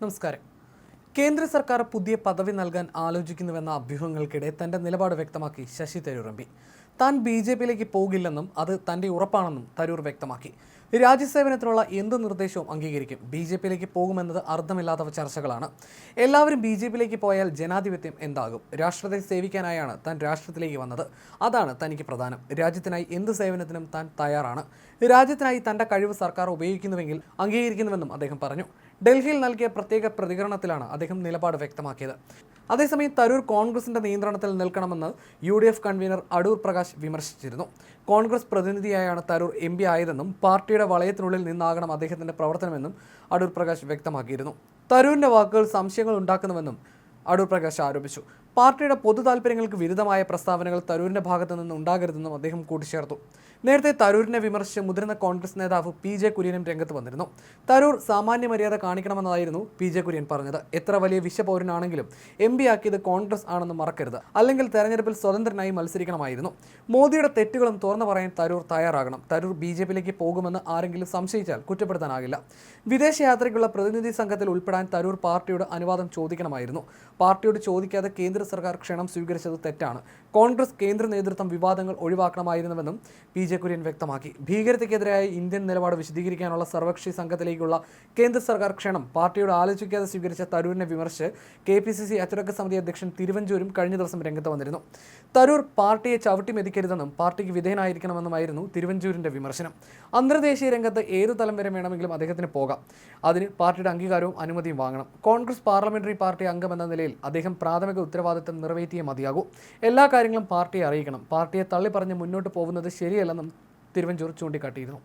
നമസ്കാരം. കേന്ദ്ര സർക്കാർ പുതിയ പദവി നൽകാൻ ആലോചിക്കുന്നുവെന്ന അഭ്യൂഹങ്ങൾക്കിടെ തന്റെ നിലപാട് വ്യക്തമാക്കി ശശി തരൂർ താൻ ബി ജെ പിയിലേക്ക് പോകില്ലെന്നും അത് തന്റെ ഉറപ്പാണെന്നും തരൂർ വ്യക്തമാക്കി. രാജ്യസേവനത്തിനുള്ള എന്ത് നിർദ്ദേശവും അംഗീകരിക്കും. ബി ജെ പിയിലേക്ക് പോകുമെന്നത് അർത്ഥമില്ലാത്ത ചർച്ചകളാണ്. എല്ലാവരും ബി ജെ പിയിലേക്ക് പോയാൽ ജനാധിപത്യം എന്താകും? രാഷ്ട്രത്തെ സേവിക്കാനായാണ് താൻ രാഷ്ട്രത്തിലേക്ക് വന്നത്. അതാണ് തനിക്ക് പ്രധാനം. രാജ്യത്തിനായി എന്ത് സേവനത്തിനും താൻ തയ്യാറാണ്. രാജ്യത്തിനായി തന്റെ കഴിവ് സർക്കാർ ഉപയോഗിക്കുന്നുവെങ്കിൽ അംഗീകരിക്കുന്നുവെന്നും അദ്ദേഹം പറഞ്ഞു. ഡൽഹിയിൽ നൽകിയ പ്രത്യേക പ്രതികരണത്തിലാണ് അദ്ദേഹം നിലപാട് വ്യക്തമാക്കിയത്. അതേസമയം തരൂർ കോൺഗ്രസിന്റെ നിയന്ത്രണത്തിൽ നിൽക്കണമെന്ന് U D F convener Adoor Prakash വിമർശിച്ചിരുന്നു. Congress പ്രതിനിധിയായാണ് തരൂർ എം പി ആയതെന്നും പാർട്ടിയുടെ വളയത്തിനുള്ളിൽ നിന്നാകണം അദ്ദേഹത്തിന്റെ പ്രവർത്തനമെന്നും അടൂർ പ്രകാശ് വ്യക്തമാക്കിയിരുന്നു. തരൂരിന്റെ വാക്കുകൾ സംശയങ്ങൾ ഉണ്ടാക്കുന്നുവെന്നും അടൂർ പ്രകാശ് ആരോപിച്ചു. പാർട്ടിയുടെ പൊതു താല്പര്യങ്ങൾക്ക് വിരുദ്ധമായ പ്രസ്താവനകൾ തരൂരിന്റെ ഭാഗത്തു നിന്ന് ഉണ്ടാകരുതെന്നും അദ്ദേഹം കൂട്ടിച്ചേർത്തു. നേരത്തെ തരൂരിനെ വിമർശിച്ച് മുതിർന്ന കോൺഗ്രസ് നേതാവ് പി ജെ കുര്യനും രംഗത്ത് വന്നിരുന്നു. തരൂർ സാമാന്യ മര്യാദ കാണിക്കണമെന്നതായിരുന്നു പി ജെ കുര്യൻ പറഞ്ഞത്. എത്ര വലിയ വിശ്വപൗരനാണെങ്കിലും എം പി ആക്കിയത് കോൺഗ്രസ് ആണെന്ന് മറക്കരുത്. അല്ലെങ്കിൽ തെരഞ്ഞെടുപ്പിൽ സ്വതന്ത്രനായി മത്സരിക്കണമായിരുന്നു. മോദിയുടെ തെറ്റുകളും തുറന്നു പറയാൻ തരൂർ തയ്യാറാകണം. തരൂർ ബി ജെ പിയിലേക്ക് പോകുമെന്ന് ആരെങ്കിലും സംശയിച്ചാൽ കുറ്റപ്പെടുത്താനാകില്ല. വിദേശയാത്രയ്ക്കുള്ള പ്രതിനിധി സംഘത്തിൽ ഉൾപ്പെടാൻ തരൂർ പാർട്ടിയുടെ അനുവാദം ചോദിക്കണമായിരുന്നു. പാർട്ടിയോട് ചോദിക്കാതെ കേന്ദ്ര സർക്കാർ ക്ഷണം സ്വീകരിച്ചത് തെറ്റാണ്. കോൺഗ്രസ് കേന്ദ്ര നേതൃത്വം വിവാദങ്ങൾ ഒഴിവാക്കണമായിരുന്നുവെന്നും പി ജെ കുര്യൻ വ്യക്തമാക്കി. ഭീകരതയ്ക്കെതിരായ ഇന്ത്യൻ നിലപാട് വിശദീകരിക്കാനുള്ള സർവകക്ഷി സംഘത്തിലേക്കുള്ള കേന്ദ്ര സർക്കാർ ക്ഷണം പാർട്ടിയോട് ആലോചിക്കാതെ സ്വീകരിച്ച തരൂരിനെ വിമർശിച്ച് കെ പി സി സി അച്ചടക്ക സമിതി അധ്യക്ഷൻ തിരുവഞ്ചൂരും കഴിഞ്ഞ ദിവസം രംഗത്ത് വന്നിരുന്നു. തരൂർ പാർട്ടിയെ ചവിട്ടി മെതിക്കരുതെന്നും പാർട്ടിക്ക് വിധേയനായിരിക്കണമെന്നുമായിരുന്നു തിരുവഞ്ചൂരിന്റെ വിമർശനം. അന്തർദേശീയ രംഗത്ത് ഏത് തലം വരെ വേണമെങ്കിലും അദ്ദേഹത്തിന് പോകാം. അതിന് പാർട്ടിയുടെ അംഗീകാരവും അനുമതിയും വാങ്ങണം. കോൺഗ്രസ് പാർലമെന്ററി പാർട്ടി അംഗമെന്ന നിലയിൽ അദ്ദേഹം പ്രാഥമിക ഉത്തരവാദിത്തം നിറവേറ്റിയേ മതിയാകൂ. എല്ലാ കാര്യങ്ങളും പാർട്ടിയെ അറിയിക്കണം. പാർട്ടിയെ തള്ളിപ്പറഞ്ഞ് മുന്നോട്ട് പോകുന്നത് ശരിയല്ലെന്നും തിരുവഞ്ചൂർ ചൂണ്ടിക്കാട്ടിയിരുന്നു.